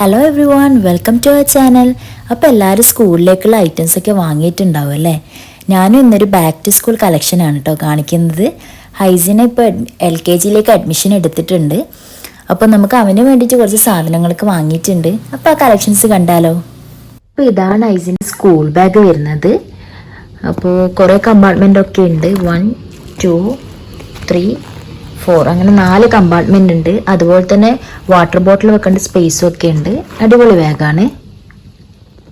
Hello everyone welcome to our channel അപ്പോൾ എല്ലാവരും സ്കൂളിലേക്കുള്ള items ഒക്കെ വാങ്ങിയിട്ടുണ്ടാവും അല്ലേ? ഞാനും ഇന്നൊരു ബാക്ക് ടു സ്കൂൾ കളക്ഷനാണ് കേട്ടോ കാണിക്കുന്നത്. ഹൈസിനെ ഇപ്പോൾ എൽ കെ ജിയിലേക്ക് അഡ്മിഷൻ എടുത്തിട്ടുണ്ട്. അപ്പോൾ നമുക്ക് അവന് വേണ്ടിയിട്ട് കുറച്ച് സാധനങ്ങളൊക്കെ വാങ്ങിയിട്ടുണ്ട്. അപ്പോൾ ആ കളക്ഷൻസ് കണ്ടാലോ? അപ്പോൾ ഇതാണ് ഹൈസിന്റെ സ്കൂൾ ബാഗ് വരുന്നത്. അപ്പോൾ കുറേ കമ്പാർട്ട്മെന്റ് ഒക്കെ ഉണ്ട്. വൺ ടു ത്രീ ഫോർ അങ്ങനെ നാല് കമ്പാർട്ട്മെന്റ് ഉണ്ട്. അതുപോലെ തന്നെ വാട്ടർ ബോട്ടിൽ വെക്കേണ്ട സ്പേസും ഒക്കെ ഉണ്ട്. അടിപൊളി ബാഗാണ്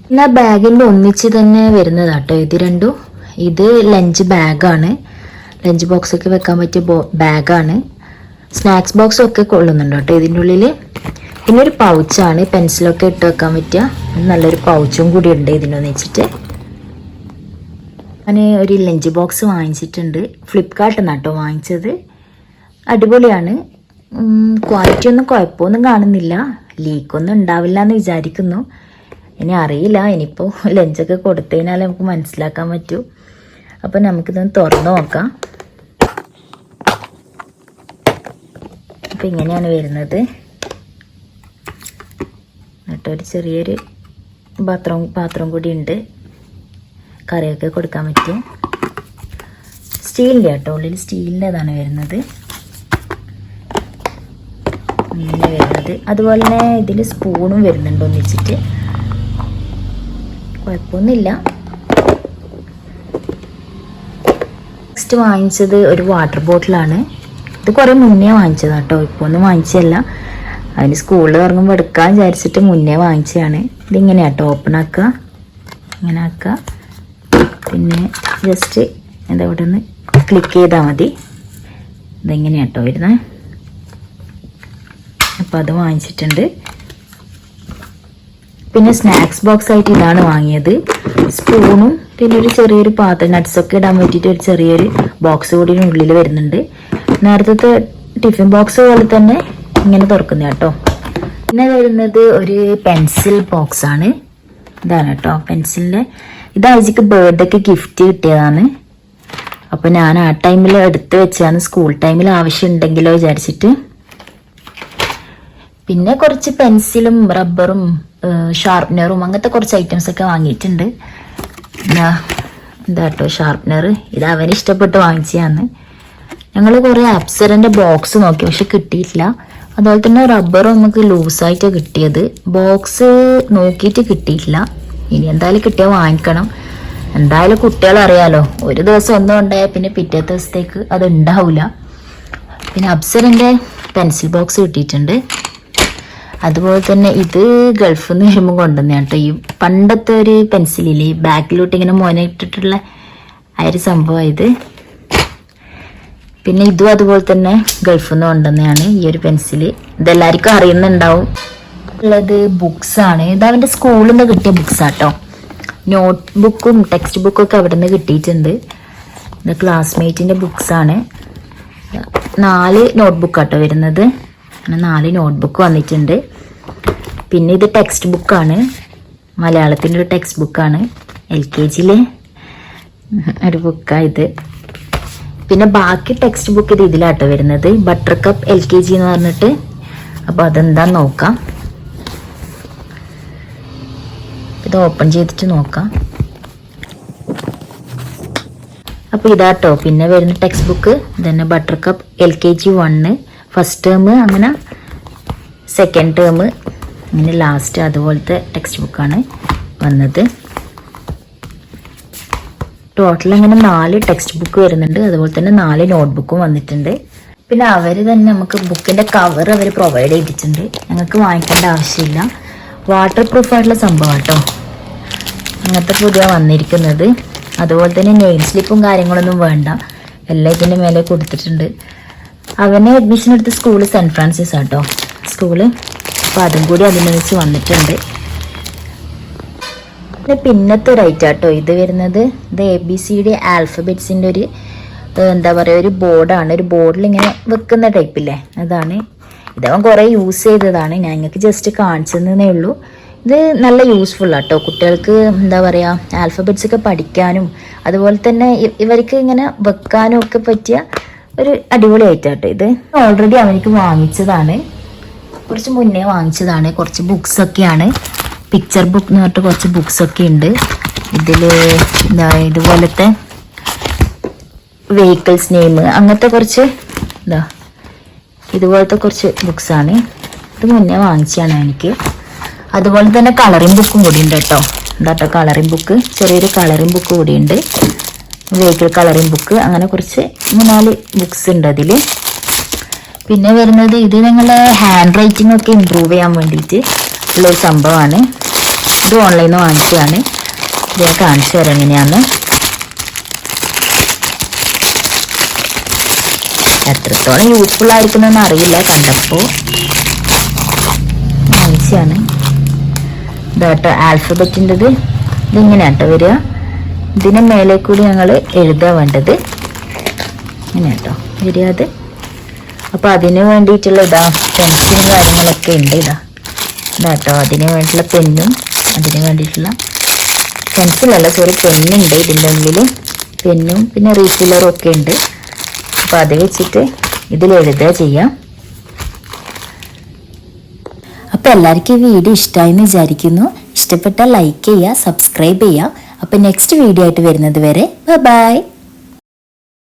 പിന്നെ ആ ബാഗിന്റെ ഒന്നിച്ച് തന്നെ വരുന്നതാട്ടോ. ഇത് രണ്ടും. ഇത് ലഞ്ച് ബാഗാണ് ലഞ്ച് ബോക്സ് ഒക്കെ വെക്കാൻ പറ്റിയ ബാഗാണ് സ്നാക്സ് ബോക്സും ഒക്കെ കൊള്ളുന്നുണ്ട് കേട്ടോ ഇതിന്റെ ഉള്ളിൽ പിന്നെ ഒരു പൗച്ചാണ് പെൻസിലൊക്കെ ഇട്ട് വെക്കാൻ പറ്റിയ നല്ലൊരു പൗച്ചും കൂടി ഉണ്ട് ഇതിനൊന്നിച്ചിട്ട് ഞാൻ ഒരു ലഞ്ച് ബോക്സ് വാങ്ങിച്ചിട്ടുണ്ട്. ഫ്ലിപ്കാർട്ടിൽ നിന്നാട്ടോ വാങ്ങിച്ചത്. അടിപൊളിയാണ്. ക്വാളിറ്റി ഒന്നും കുഴപ്പമൊന്നും കാണുന്നില്ല. ലീക്കൊന്നും ഉണ്ടാവില്ല എന്ന് വിചാരിക്കുന്നു. ഇനി അറിയില്ല. ഇനിയിപ്പോൾ ലഞ്ചൊക്കെ കൊടുത്തതിനാൽ നമുക്ക് മനസ്സിലാക്കാൻ പറ്റൂ. അപ്പോൾ നമുക്കിതൊന്ന് തുറന്നു നോക്കാം. അപ്പോൾ ഇങ്ങനെയാണ് വരുന്നത്. എന്നിട്ട് ഒരു ചെറിയൊരു പാത്രം പാത്രം കൂടി ഉണ്ട്. കറിയൊക്കെ കൊടുക്കാൻ പറ്റും. സ്റ്റീലിന്റെ കേട്ടോ ഉള്ളിൽ സ്റ്റീലിന്റെതാണ് വരുന്നത്. ഇങ്ങനെ വരുന്നത് അതുപോലെ തന്നെ ഇതിൽ സ്പൂണും വരുന്നുണ്ട് ഒന്നിച്ചിട്ട്. കുഴപ്പമൊന്നുമില്ല. നെക്സ്റ്റ് വാങ്ങിച്ചത് ഒരു വാട്ടർ ബോട്ടിലാണ് ഇത് കുറേ മുന്നേ വാങ്ങിച്ചതാണ് കേട്ടോ ഇപ്പോൾ ഒന്നും വാങ്ങിച്ചതല്ല. അതിന് സ്കൂളിൽ ഇറങ്ങുമ്പോൾ എടുക്കാൻ വിചാരിച്ചിട്ട് മുന്നേ വാങ്ങിച്ചതാണ്. ഇതിങ്ങനെയാണ് കേട്ടോ ഓപ്പൺ ആക്കുക ഇങ്ങനെ ആക്കുക പിന്നെ ജസ്റ്റ് എന്താ ഇവിടെ ക്ലിക്ക് ചെയ്താൽ മതി. ഇതെങ്ങനെയാട്ടോ വരുന്നത് അപ്പോൾ അത് വാങ്ങിച്ചിട്ടുണ്ട്. പിന്നെ സ്നാക്സ് ബോക്സ് ആയിട്ട് ഇതാണ് വാങ്ങിയത്. സ്പൂണും പിന്നെ ഒരു ചെറിയൊരു പാത്രം നട്ട്സൊക്കെ ഇടാൻ പറ്റിയിട്ട് ഒരു ചെറിയൊരു ബോക്സ് കൂടി ഉള്ളിൽ വരുന്നുണ്ട്. നേരത്തെ ടിഫിൻ ബോക്സ് പോലെ തന്നെ ഇങ്ങനെ തുറക്കുന്ന കേട്ടോ. പിന്നെ വരുന്നത് ഒരു പെൻസിൽ ബോക്സ് ആണ്. ഇതാണ് കേട്ടോ പെൻസിലിന്റെ ഇത് ആഴ്ചക്ക് ബർത്ത്ഡേക്ക് ഗിഫ്റ്റ് കിട്ടിയതാണ്. അപ്പോൾ ഞാൻ ആ ടൈമിൽ എടുത്ത് വെച്ചാണ് സ്കൂൾ ടൈമിൽ ആവശ്യം ഉണ്ടെങ്കിലോ വിചാരിച്ചിട്ട്. പിന്നെ കുറച്ച് പെൻസിലും റബ്ബറും ഷാർപ്നറും അങ്ങനത്തെ കുറച്ച് ഐറ്റംസ് ഒക്കെ വാങ്ങിയിട്ടുണ്ട്. എന്താ എന്താ കേട്ടോ ഷാർപ്നർ. ഇത് അവന് ഇഷ്ടപ്പെട്ട് വാങ്ങിച്ചതാണ്. ഞങ്ങൾ കുറേ അപ്സരന്റെ ബോക്സ് നോക്കി പക്ഷെ കിട്ടിയിട്ടില്ല. അതുപോലെ തന്നെ റബ്ബറും നമുക്ക് ലൂസായിട്ട് കിട്ടിയത്. ബോക്സ് നോക്കിയിട്ട് കിട്ടിയിട്ടില്ല. ഇനി എന്തായാലും കിട്ടിയാൽ വാങ്ങിക്കണം. എന്തായാലും കുട്ടികൾ അറിയാലോ ഒരു ദിവസം ഒന്നും ഉണ്ടായാൽ പിന്നെ പിറ്റേ ദിവസത്തേക്ക് അത് ഉണ്ടാവില്ല പിന്നെ അപ്സരന്റെ പെൻസിൽ ബോക്സ് കിട്ടിയിട്ടുണ്ട്. അതുപോലെ തന്നെ ഇത് ഗൾഫിൽ നിന്ന് വരുമ്പോൾ കൊണ്ടുവന്ന കേട്ടോ. ഈ പണ്ടത്തെ ഒരു പെൻസിലില്ലേ? ബാക്കിലോട്ട് ഇങ്ങനെ മോനയിട്ടിട്ടുള്ള ആ ഒരു സംഭവം ഇത്. പിന്നെ ഇതും അതുപോലെ തന്നെ ഗൾഫിൽ നിന്ന് കൊണ്ടുവന്നതാണ് ഈ ഒരു പെൻസിൽ. ഇതെല്ലാവർക്കും അറിയുന്നുണ്ടാവും. ഉള്ളത് ബുക്സ് ആണ്. ഇത് അവന്റെ സ്കൂളിൽ നിന്ന് കിട്ടിയ ബുക്സ് ആട്ടോ. നോട്ട് ബുക്കും ടെക്സ്റ്റ് ബുക്കും ഒക്കെ അവിടെ നിന്ന് കിട്ടിയിട്ടുണ്ട് ക്ലാസ്മേറ്റിന്റെ ബുക്സാണ് നാല് നോട്ട്ബുക്ക് ആട്ടോ വരുന്നത്. അങ്ങനെ നാല് നോട്ട്ബുക്ക് വന്നിട്ടുണ്ട്. പിന്നെ ഇത് ടെക്സ്റ്റ് ബുക്കാണ് മലയാളത്തിന്റെ ഒരു ടെക്സ്റ്റ് ബുക്കാണ് എൽ കെ ജിയിലെ ഒരു ബുക്കാണ് ഇത്. പിന്നെ ബാക്കി ടെക്സ്റ്റ് ബുക്ക് ഇത് ഇതിലാട്ടോ വരുന്നത്. Butter cup L K G എന്ന് പറഞ്ഞിട്ട്. അപ്പോൾ അതെന്താ നോക്കാം. ഇത് ഓപ്പൺ ചെയ്തിട്ട് നോക്കാം. അപ്പോൾ ഇതാട്ടോ. പിന്നെ വരുന്ന ടെക്സ്റ്റ് ബുക്ക് ഇതന്നെ Buttercup L K G one first term അങ്ങനെ സെക്കൻഡ് ടേം അങ്ങനെ ലാസ്റ്റ് അതുപോലത്തെ ടെക്സ്റ്റ് ബുക്കാണ് വന്നത്. ടോട്ടൽ അങ്ങനെ നാല് ടെക്സ്റ്റ് ബുക്ക് വരുന്നുണ്ട്. അതുപോലെ തന്നെ നാല് നോട്ട്ബുക്കും വന്നിട്ടുണ്ട്. പിന്നെ അവർ തന്നെ നമുക്ക് ബുക്കിന്റെ കവർ അവർ പ്രൊവൈഡ് ചെയ്തിട്ടുണ്ട്. ഞങ്ങൾക്ക് വാങ്ങിക്കേണ്ട ആവശ്യമില്ല. വാട്ടർ പ്രൂഫ് ആയിട്ടുള്ള സംഭവം കേട്ടോ. അങ്ങനത്തെ പുതിയ വന്നിരിക്കുന്നത്. അതുപോലെ തന്നെ നെയിം സ്ലിപ്പും കാര്യങ്ങളൊന്നും വേണ്ട. എല്ലാം ഇതിന്റെ മേലെ കൊടുത്തിട്ടുണ്ട്. അവനെ അഡ്മിഷൻ എടുത്ത സ്കൂൾ സെന്റ് ഫ്രാൻസിസ് ആട്ടോ. സ്കൂൾ അപ്പോൾ അതും കൂടി അതിനെ വെച്ച് വന്നിട്ടുണ്ട്. പിന്നെ പിന്നത്തെ ഒരു ഐറ്റം ആട്ടോ. ഇത് വരുന്നത് ഇത് എ ബി സിയുടെ ആൽഫബറ്റ്സിന്റെ ഒരു എന്താ പറയുക ഒരു ബോർഡാണ് ഒരു ബോർഡിൽ ഇങ്ങനെ വെക്കുന്ന ടൈപ്പില്ലേ അതാണ്. ഇതവൻ കുറേ യൂസ് ചെയ്തതാണ്. ഞാൻ നിങ്ങൾക്ക് ജസ്റ്റ് കാണിച്ചതെന്നേ ഉള്ളൂ. ഇത് നല്ല യൂസ്ഫുൾ ആട്ടോ. കുട്ടികൾക്ക് എന്താ പറയുക ആൽഫബറ്റ്സ് ഒക്കെ പഠിക്കാനും അതുപോലെ തന്നെ ഇവർക്ക് ഇങ്ങനെ വെക്കാനും ഒക്കെ പറ്റിയ ഒരു അടിപൊളി ഐറ്റാട്ടോ കേട്ടോ ഇത്. ഓൾറെഡി അവനിക്ക് വാങ്ങിച്ചതാണ്. കുറച്ച് മുന്നേ വാങ്ങിച്ചതാണ്. കുറച്ച് ബുക്സ് ഒക്കെയാണ്. പിക്ചർ ബുക്ക് എന്ന് പറഞ്ഞിട്ട് കുറച്ച് ബുക്സ് ഒക്കെ ഉണ്ട്. ഇതിൽ എന്താ ഇതുപോലത്തെ വെഹിക്കിൾസ് നെയിം അങ്ങനത്തെ കുറച്ച് എന്താ ഇതുപോലത്തെ കുറച്ച് ബുക്സാണ് ഇത് മുന്നേ വാങ്ങിച്ചതാണ് എനിക്ക് അതുപോലെ തന്നെ കളറിംഗ് ബുക്കും കൂടി ഉണ്ട് കേട്ടോ. എന്താട്ടോ കളറിംഗ് ബുക്ക് ചെറിയൊരു കളറിംഗ് ബുക്ക് കൂടി ഉണ്ട്. വെഹിക്കിൾ കളറിംഗ് ബുക്ക് അങ്ങനെ കുറച്ച് മൂന്നാൽ ബുക്സ് ഉണ്ട് അതിൽ പിന്നെ വരുന്നത് ഇത് നിങ്ങളുടെ ഹാൻഡ് റൈറ്റിംഗ് ഒക്കെ ഇമ്പ്രൂവ് ചെയ്യാൻ വേണ്ടിയിട്ട് ഉള്ളൊരു സംഭവമാണ്. ഇത് ഓൺലൈനിൽ നിന്ന് വാങ്ങിച്ചതാണ്. ഞാൻ കാണിച്ചു തരാം എങ്ങനെയാന്ന്. എത്രത്തോളം യൂസ്ഫുൾ ആയിരിക്കുന്നതെന്ന് അറിയില്ല കണ്ടപ്പോൾ വാങ്ങിച്ചാണ് ഇതാട്ടോ ആൽഫബറ്റിന്റെത് ഇതിങ്ങനെയാട്ടോ വരിക. ഇതിന് മേലെ കൂടി ഞങ്ങൾ എഴുതാൻ വേണ്ടത്. ഇങ്ങനെ കേട്ടോ അപ്പോൾ അതിന് വേണ്ടിയിട്ടുള്ള ഇതാ പെൻസിലും കാര്യങ്ങളൊക്കെ ഉണ്ട് ഇതാ. ഇതാട്ടോ അതിന് വേണ്ടിയിട്ടുള്ള പെന്നും അതിന് വേണ്ടിയിട്ടുള്ള പെൻസിലല്ല സോറി പെന്നുണ്ട് ഇതിന്റെ ഉള്ളിൽ പെന്നും പിന്നെ റീഫില്ലറും ഒക്കെ ഉണ്ട്. അപ്പോൾ അത് വെച്ചിട്ട് ഇതിൽ എഴുതുക ചെയ്യാം. അപ്പോൾ എല്ലാവർക്കും ഈ വീഡിയോ ഇഷ്ടമായി എന്ന് വിചാരിക്കുന്നു. ഇഷ്ടപ്പെട്ടാൽ ലൈക്ക് ചെയ്യുക സബ്സ്ക്രൈബ് ചെയ്യുക അപ്പോൾ നെക്സ്റ്റ് വീഡിയോ ആയിട്ട് വരുന്നത് വരെ ബൈ